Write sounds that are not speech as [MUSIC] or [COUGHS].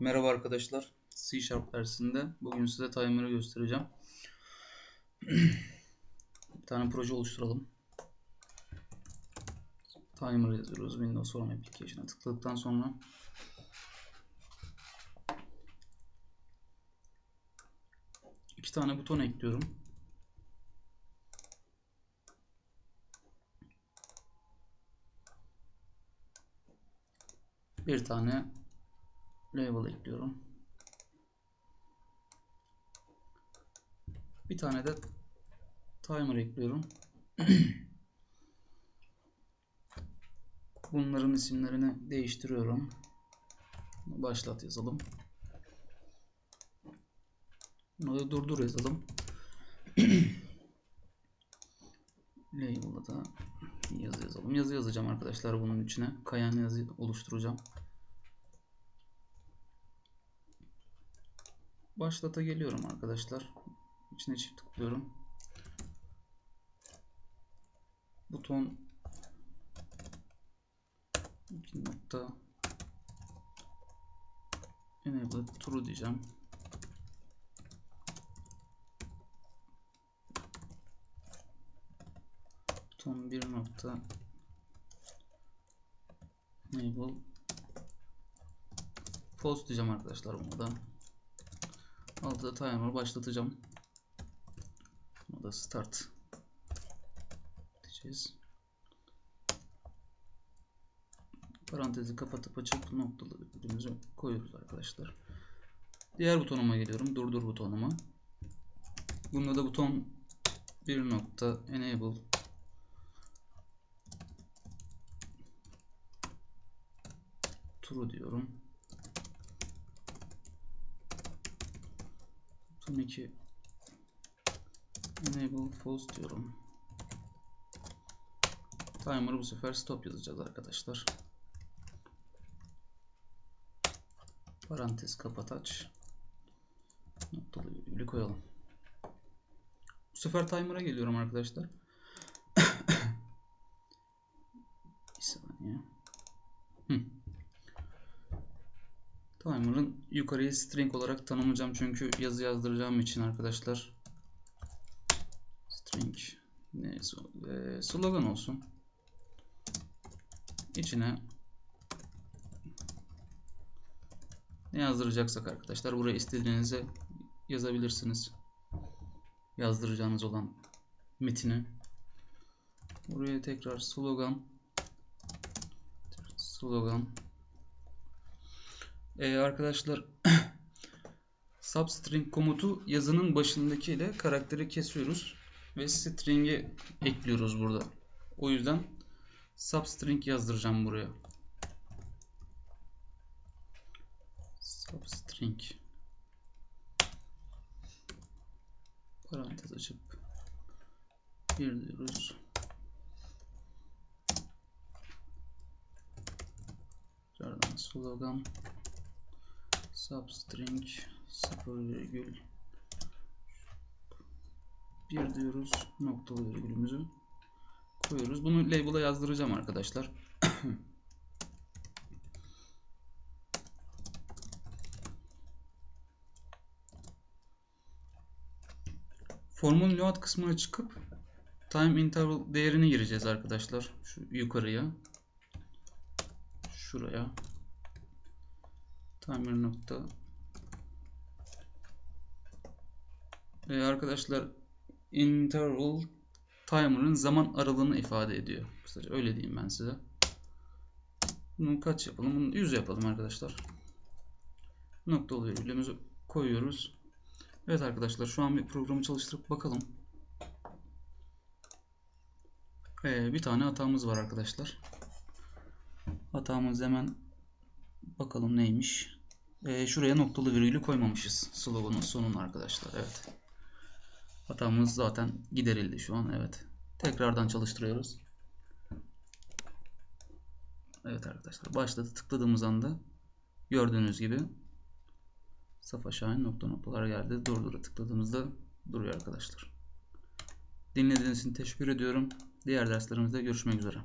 Merhaba arkadaşlar. C Sharp dersinde bugün size timer'ı göstereceğim. [CLEARS THROAT] Bir tane proje oluşturalım. Timer yazıyoruz. Windows Form Application'a tıkladıktan sonra iki tane buton ekliyorum. Bir tane label ekliyorum. Bir tane de timer ekliyorum. [CLEARS THROAT] Bunların isimlerini değiştiriyorum. Başlat yazalım. Bunu durdur yazalım. [CLEARS THROAT] Label'da da yazı yazalım. Yazı yazacağım arkadaşlar bunun içine. Kayan yazı oluşturacağım. Başlata geliyorum arkadaşlar. İçine çift tıklıyorum. Buton 2 nokta enable true diyeceğim. Buton 1 nokta enable post diyeceğim arkadaşlar bunu da. Altta timer başlatacağım. Buna da start diyeceğiz. Parantezi kapatıp açıp noktalı virgülümüzü koyuyoruz arkadaşlar. Diğer butonuma geliyorum. Durdur butonuma. Bunda da buton bir nokta enable true diyorum. Buton 2 enable false diyorum. Timer'ı bu sefer stop yazacağız arkadaşlar. Parantez kapat aç. Noktalı virgülü koyalım. Bu sefer timer'a geliyorum arkadaşlar. Timer'ın yukarıyı string olarak tanımlayacağım çünkü yazı yazdıracağım için arkadaşlar. String ne e, slogan olsun. İçine ne yazdıracaksak arkadaşlar buraya istediğinizi yazabilirsiniz. Yazdıracağınız olan metini. Buraya tekrar slogan slogan ee, arkadaşlar [CLEARS THROAT] substring komutu yazının başındaki ile karakteri kesiyoruz ve string'i ekliyoruz burada. O yüzden substring yazdıracağım buraya. Substring parantez açıp bir diyoruz. Slogan substring 0 bir diyoruz noktalı virgülümüzü koyuyoruz. Bunu label'a yazdıracağım arkadaşlar. [COUGHS] Formun load kısmına çıkıp time interval değerini gireceğiz arkadaşlar. Şu yukarıya. Şuraya. Timer nokta. Ee, arkadaşlar interval timer'ın zaman aralığını ifade ediyor. Kısaca öyle diyeyim ben size. Bunu kaç yapalım? Bunu 100 yapalım arkadaşlar. Noktalı virgülümüzü koyuyoruz. Evet arkadaşlar şu an bir programı çalıştırıp bakalım. Ee, bir tane hatamız var arkadaşlar. Hatamız hemen bakalım neymiş. Ee, şuraya noktalı virgülü koymamışız. Sloganın sonuna arkadaşlar. Evet. Hatamız zaten giderildi şu an. Evet. Tekrardan çalıştırıyoruz. Evet arkadaşlar. Başladı. Tıkladığımız anda gördüğünüz gibi saf aşağı nokta noktalar geldi. Durdura tıkladığımızda duruyor arkadaşlar. Dinlediğiniz için teşekkür ediyorum. Diğer derslerimizde görüşmek üzere.